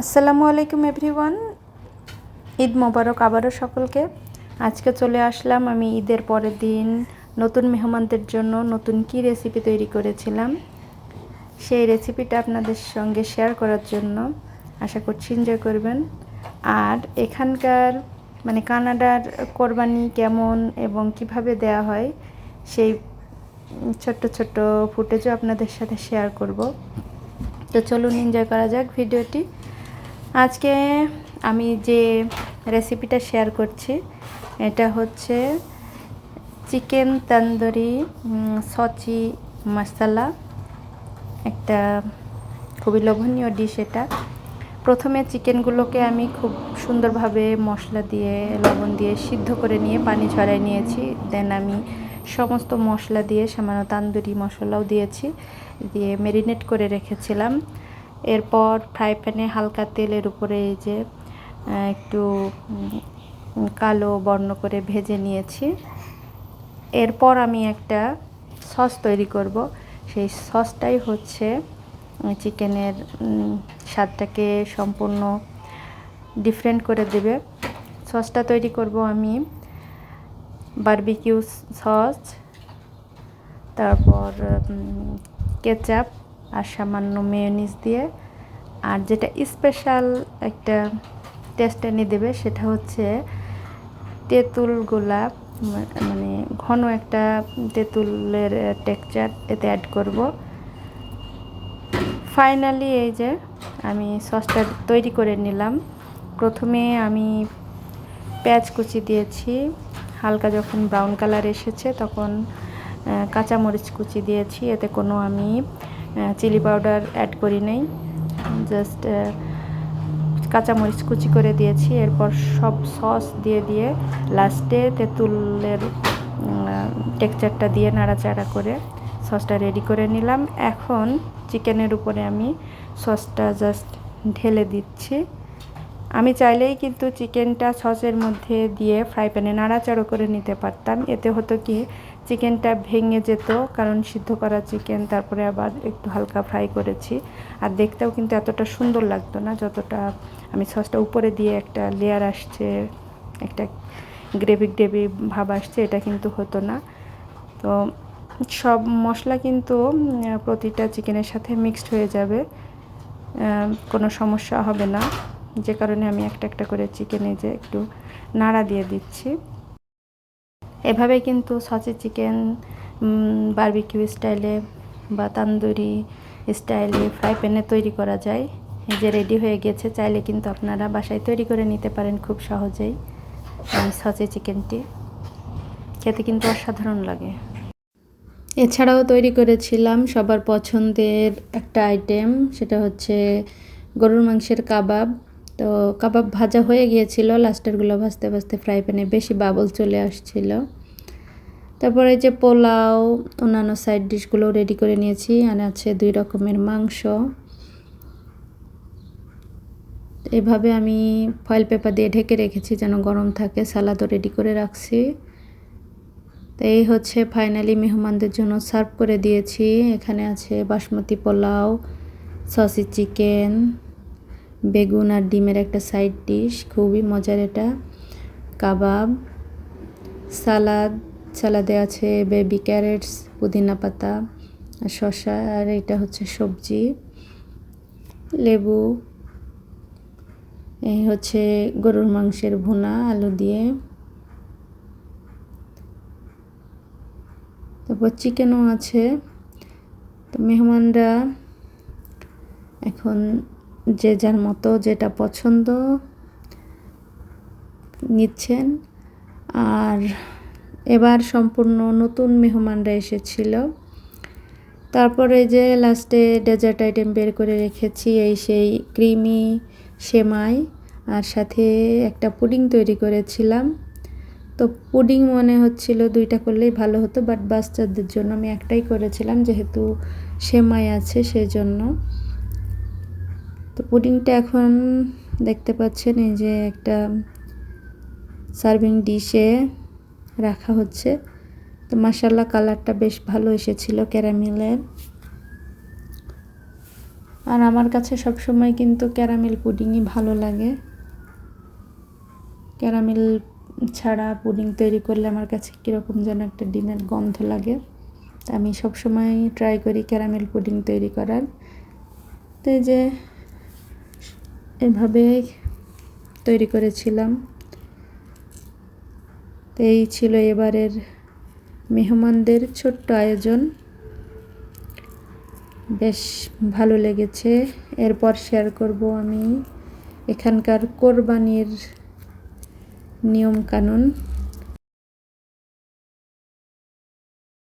আসসালামু আলাইকুম এভরিওয়ান। ঈদ মোবারক আবারও সকলকে। আজকে চলে আসলাম আমি ঈদের পরের দিন নতুন মেহমানদের জন্য নতুন কি রেসিপি তৈরি করেছিলাম। সেই রেসিপিটা আপনাদের সঙ্গে শেয়ার করার জন্য আশা করছি এনজয় করবেন। আর এখানকার মানে কানাডার কোরবানি কেমন এবং কীভাবে দেয়া হয় সেই ছোট্ট ছোট্ট ফুটেজও আপনাদের সাথে শেয়ার করব। তো চলুন এনজয় করা যাক ভিডিওটি। আজকে আমি যে রেসিপিটা শেয়ার করছি, এটা হচ্ছে চিকেন তন্দুরি সচি মশলা একটা খুবই লোভনীয় ডিশ এটা। প্রথমে চিকেনগুলোকে আমি খুব সুন্দরভাবে মশলা দিয়ে, লবণ দিয়ে সিদ্ধ করে নিয়ে, পানি ঝরাই নিয়েছি। দেন আমি সমস্ত মশলা দিয়ে, সামান্য তান্দুরি মশলাও দিয়েছি। দিয়ে মেরিনেট করে রেখেছিলাম। এরপর ফ্রাই প্যানে হালকা তেলের উপরে এই যে একটু কালো বর্ণ করে ভেজে নিয়েছি। এরপর আমি একটা সস তৈরি করব। সেই সসটাই হচ্ছে চিকেনের স্বাদটাকে সম্পূর্ণ ডিফারেন্ট করে দেবে। সসটা তৈরি করব আমি, বারবিকিউ সস, তারপর কেচাপ আর সামান্য মেয়োনিজ দিয়ে। আর যেটা স্পেশাল একটা টেস্ট এনে দেবে সেটা হচ্ছে তেঁতুল গোলাপ মানে ঘন একটা তেঁতুলের টেক্সচার এতে অ্যাড করব। ফাইনালি এই যে আমি সসটা তৈরি করে নিলাম। প্রথমে আমি পেঁয়াজ কুচি দিয়েছি, হালকা যখন ব্রাউন কালার এসেছে তখন কাঁচামরিচ কুচি দিয়েছি, এতে কোনো আমি চিলি পাউডার অ্যাড করি নাই। জাস্ট কাঁচামরিচ কুচি করে দিয়েছি। এরপর সব সস দিয়ে দিয়ে লাস্টে তেঁতুলের টেক্সচারটা দিয়ে নাড়াচাড়া করে সসটা রেডি করে নিলাম। এখন চিকেনের উপরে আমি সসটা জাস্ট ঢেলে দিচ্ছি। আমি চাইলেই কিন্তু চিকেনটা সসের মধ্যে দিয়ে ফ্রাই প্যানে নাড়াচাড়ো করে নিতে পারতাম। এতে হতো কি চিকেনটা ভেঙে যেত, কারণ সিদ্ধ করা চিকেন, তারপরে আবার একটু হালকা ফ্রাই করেছি। আর দেখতেও কিন্তু এতটা সুন্দর লাগতো না, যতটা আমি সসটা উপরে দিয়ে একটা লেয়ার আসছে, একটা গ্রেভি গ্রেভি ভাব আসছে, এটা কিন্তু হতো না। তো সব মশলা কিন্তু প্রতিটা চিকেনের সাথে মিক্সড হয়ে যাবে কোনো সমস্যা হবে না। যে কারণে আমি একটা একটা করে চিকেনে যে একটু নাড়া দিয়ে দিচ্ছি। এভাবে কিন্তু সসে চিকেন বারবিকিউ স্টাইলে বা তান্দুরি স্টাইলে ফ্রাই প্যানে তৈরি করা যায়। যে রেডি হয়ে গেছে, চাইলে কিন্তু আপনারা বাসায় তৈরি করে নিতে পারেন খুব সহজেই সসে চিকেনটি। খেতে কিন্তু অসাধারণ লাগে। এছাড়াও তৈরি করেছিলাম সবার পছন্দের একটা আইটেম, সেটা হচ্ছে গরুর মাংসের কাবাব। তো কাবাব ভাজা হয়ে গিয়েছিল। লাস্টেরগুলো ভাজতে ভাজতে ফ্রাই প্যানে বেশি বাবল চলে আসছিল। তারপরে যে পোলাও, অন্যান্য সাইড ডিশগুলো রেডি করে নিয়েছি। আর আছে দুই রকমের মাংস। এভাবে আমি ফয়েল পেপার দিয়ে ঢেকে রেখেছি, যেন গরম থাকে। সালাদও রেডি করে রাখছি। তো এই হচ্ছে ফাইনালি মেহমানদের জন্য সার্ভ করে দিয়েছি। এখানে আছে বাসমতি পোলাও সসি চিকেন বেগুন আর ডিমের একটা সাইড ডিশ খুবই মজার এটা। কাবাব, সালাদ, সালাদে আছে বেবি ক্যারেটস পুদিনা পাতা আর শসা আর এটা হচ্ছে সবজি। লেবু, এই হচ্ছে গরুর মাংসের ভুনা, আলু দিয়ে। তারপর চিকেনও আছে। তো মেহমানরা এখন যে যার মতো যেটা পছন্দ নিচ্ছেন। আর এবার সম্পূর্ণ নতুন মেহমানরা এসেছিল। তারপরে যে লাস্টে ডেজার্ট আইটেম বের করে রেখেছি, এই সেই ক্রিমি সেমাই, আর সাথে একটা পুডিং তৈরি করেছিলাম। তো পুডিং মনে হচ্ছিল দুইটা করলেই ভালো হতো বাট বাচ্চাদের জন্য আমি একটাই করেছিলাম, যেহেতু সেমাই আছে সেই জন্য তো পুডিংটা এখন দেখতে পাচ্ছেন, এই যে একটা সার্ভিং ডিশে রাখা হচ্ছে। তো মাসাল্লাহ কালারটা বেশ ভালো এসেছিল ক্যারামেলের। আর আমার কাছে সবসময় কিন্তু ক্যারামেল পুডিংই ভালো লাগে। ক্যারামেল ছাড়া পুডিং তৈরি করলে আমার কাছে কীরকম যেন একটা ডিমের গন্ধ লাগে। আমি সবসময় ট্রাই করি ক্যারামেল পুডিং তৈরি করার। তো যে এভাবে তৈরি করেছিলাম। এই ছিল এবারের মেহমানদের ছোট্ট আয়োজন। বেশ ভালো লেগেছে। এরপর শেয়ার করব আমি এখানকার কোরবানির নিয়ম কানুন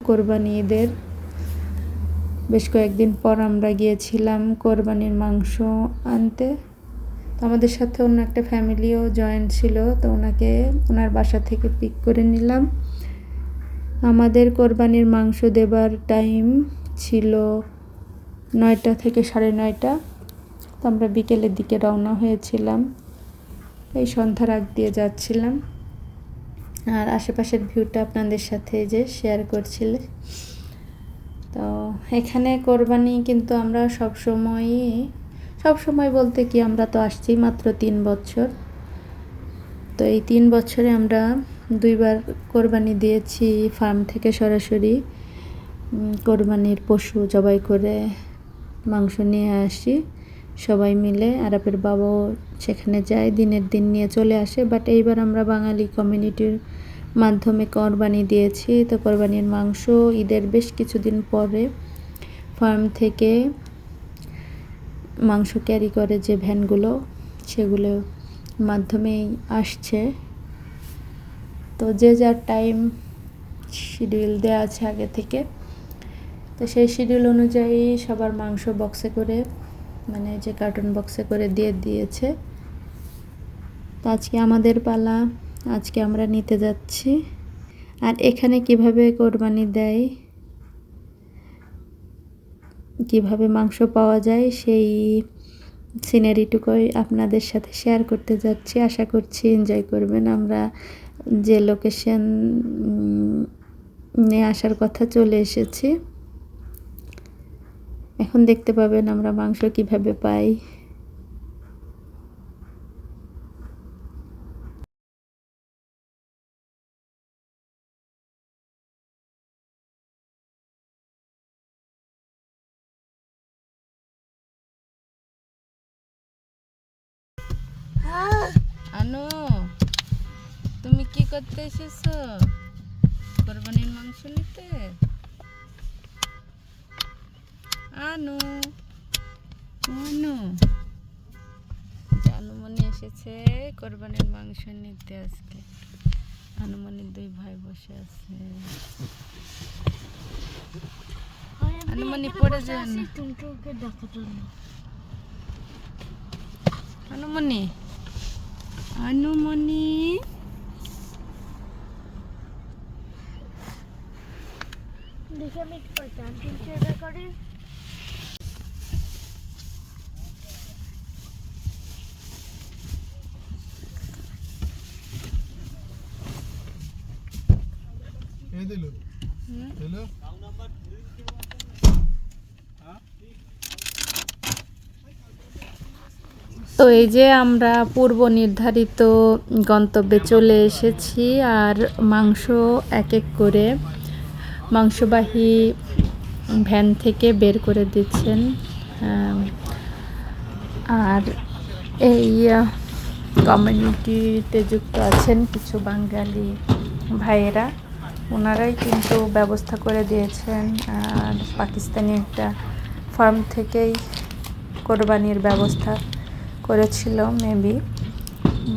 কোরবানি ঈদের বেশ কয়েকদিন পর আমরা গিয়েছিলাম কোরবানির মাংস আনতে। আমাদের সাথে অন্য একটা ফ্যামিলিও জয়েন ছিল, তো ওনাকে, ওনার বাসা থেকে পিক করে নিলাম। আমাদের কোরবানির মাংস দেবার টাইম ছিল নয়টা থেকে সাড়ে নয়টা। তো আমরা বিকেলের দিকে রওনা হয়েছিলাম। এই সন্ধ্যার আগ দিয়ে যাচ্ছিলাম। আর আশেপাশের ভিউটা আপনাদের সাথে যে শেয়ার করছিলে। তো এখানে কোরবানি কিন্তু আমরা সব সময়ই সব সময় বলতে কি, আমরা তো আসছি মাত্র তিন বছর। তো এই তিন বছরে আমরা দুইবার কোরবানি দিয়েছি ফার্ম থেকে সরাসরি। কোরবানির পশু জবাই করে মাংস নিয়ে আসি সবাই মিলে। আরবের বাবাও সেখানে যায়, দিনের দিন নিয়ে চলে আসে। বাট এইবার আমরা বাঙালি কমিউনিটির মাধ্যমে কোরবানি দিয়েছি। তো কোরবানির মাংস ঈদের বেশ কিছুদিন পরে ফার্ম থেকে মাংস ক্যারি করে যে ভ্যানগুলো, সেগুলো মাধ্যমেই আসছে। তো যে যার টাইম শিডিউল দেওয়া আছে আগে থেকে। তো সেই শিডিউল অনুযায়ী সবার মাংস বক্সে করে মানে যে কার্টুন বক্সে করে দিয়ে দিয়েছে। তো আজকে আমাদের পালা, আজকে আমরা নিতে যাচ্ছি। আর এখানে কীভাবে কোরবানি দেয় কীভাবে মাংস পাওয়া যায় সেই সিনারিটুকুই আপনাদের সাথে শেয়ার করতে যাচ্ছি। আশা করছি এনজয় করবেন। আমরা যে লোকেশন নিয়ে আসার কথা চলে এসেছি, এখন দেখতে পাবেন আমরা মাংস কীভাবে পাই। আনো, তুমি কি করতে এসেছ? কোরবানির মাংস নিতে? আনু আনু। আনুমনি এসেছে কোরবানির মাংস নিতে আজকে। আনুমনির দুই ভাই বসে আছে। আনুমনি পড়ে যান। আনুমনি আনুমনি। দেখি আমি করি। এই দিল। দিল? তো এই যে আমরা পূর্ব নির্ধারিত গন্তব্যে চলে এসেছি আর মাংস এক এক করে মাংসবাহী ভ্যান থেকে বের করে দিচ্ছেন আর এই কমিউনিটিতে যুক্ত আছেন কিছু বাঙালি ভাইয়েরা। ওনারাই কিন্তু ব্যবস্থা করে দিয়েছেন, আর পাকিস্তানি একটা ফার্ম থেকেই কোরবানির ব্যবস্থা। করেছিল মেবি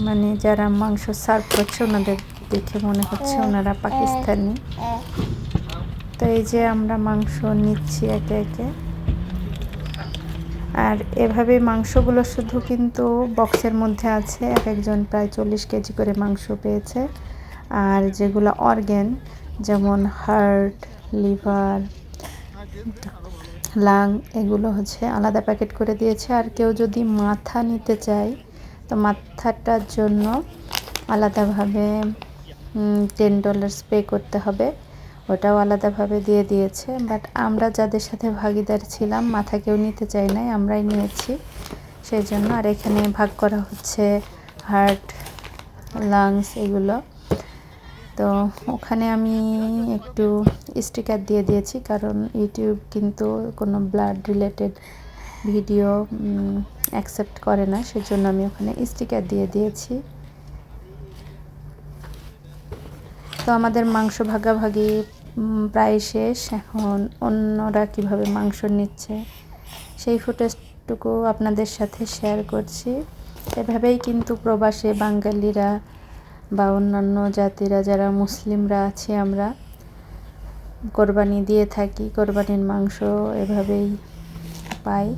মানে যারা মাংস সার্ভ করছে, ওনাদের দেখে মনে হচ্ছে ওনারা পাকিস্তানি। তো এই যে আমরা মাংস নিচ্ছি একে একে। আর এভাবে মাংসগুলো শুধু কিন্তু বক্সের মধ্যে আছে, এক একজন প্রায় চল্লিশ কেজি করে মাংস পেয়েছে। আর যেগুলো অর্গ্যান যেমন হার্ট লিভার লাং, এগুলো হচ্ছে আলাদা প্যাকেট করে দিয়েছে। আর কেউ যদি মাথা নিতে চায়, তো মাথাটার জন্য আলাদাভাবে টেন ডলার্স পে করতে হবে। ওটাও আলাদাভাবে দিয়ে দিয়েছে। বাট আমরা যাদের সাথে ভাগিদার ছিলাম, মাথা কেউ নিতে চাই নাই, আমরাই নিয়েছি। সেই জন্য আর এখানে ভাগ করা হচ্ছে হার্ট লাংস এগুলো। তো ওখানে আমি একটু স্টিকার দিয়ে দিয়েছি, কারণ ইউটিউব কিন্তু কোনো ব্লাড রিলেটেড ভিডিও অ্যাকসেপ্ট করে না, সেজন্য আমি ওখানে স্টিকার দিয়ে দিয়েছি। তো আমাদের মাংস ভাগাভাগি প্রায় শেষ, এখন অন্যরা কীভাবে মাংস নিচ্ছে, সেই ফুটেজটুকু আপনাদের সাথে শেয়ার করছি। এভাবেই কিন্তু প্রবাসে বাঙালিরা বা অন্যান্য জাতিরা যারা মুসলিমরা আছি, আমরা কোরবানি দিয়ে থাকি, কোরবানির মাংস এভাবেই পাই।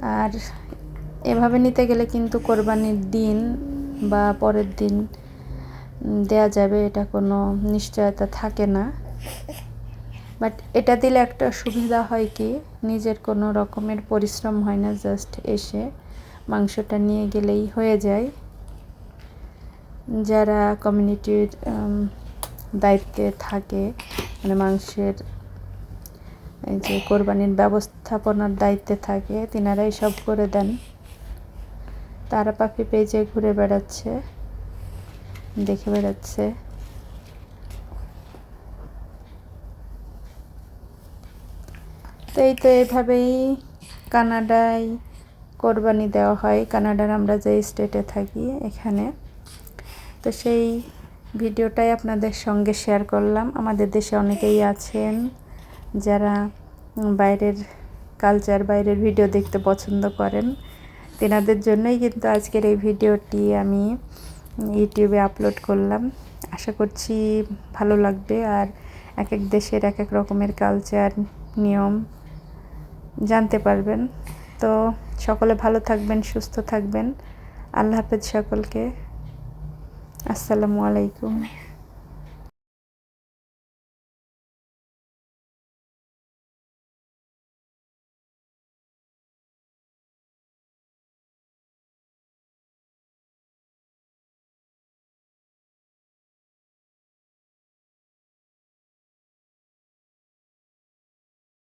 আর এভাবে নিতে গেলে কিন্তু কোরবানির দিন বা পরের দিন দেয়া যাবে, এটা কোনো নিশ্চয়তা থাকে না। বাট এটা দিলে একটা সুবিধা হয় কি, নিজের কোনো রকমের পরিশ্রম হয় না, জাস্ট এসে মাংসটা নিয়ে গেলেই হয়ে যায়। যারা কমিউনিটির দায়িত্বে থাকে মানে মাংসের এই যে কোরবানির ব্যবস্থাপনার দায়িত্বে থাকে, তিনারাই সব করে দেন। তারা পাখি পেজে ঘুরে বেড়াচ্ছে, দেখে বেড়াচ্ছে। তো এই তো এইভাবেই কানাডায় কোরবানি দেওয়া হয়। কানাডার আমরা যে স্টেটে থাকি, এখানে। তো সেই ভিডিওটাই আপনাদের সঙ্গে শেয়ার করলাম। আমাদের দেশে অনেকেই আছেন যারা বাইরের কালচার বাইরের ভিডিও দেখতে পছন্দ করেন। তেনাদের জন্যই কিন্তু আজকের এই ভিডিওটি আমি ইউটিউবে আপলোড করলাম। আশা করছি ভালো লাগবে। আর এক এক দেশের এক এক রকমের কালচার নিয়ম জানতে পারবেন। তো সকলে ভালো থাকবেন, সুস্থ থাকবেন। আল্লাহ হাফেজ সকলকে। আসসালামু আলাইকুম।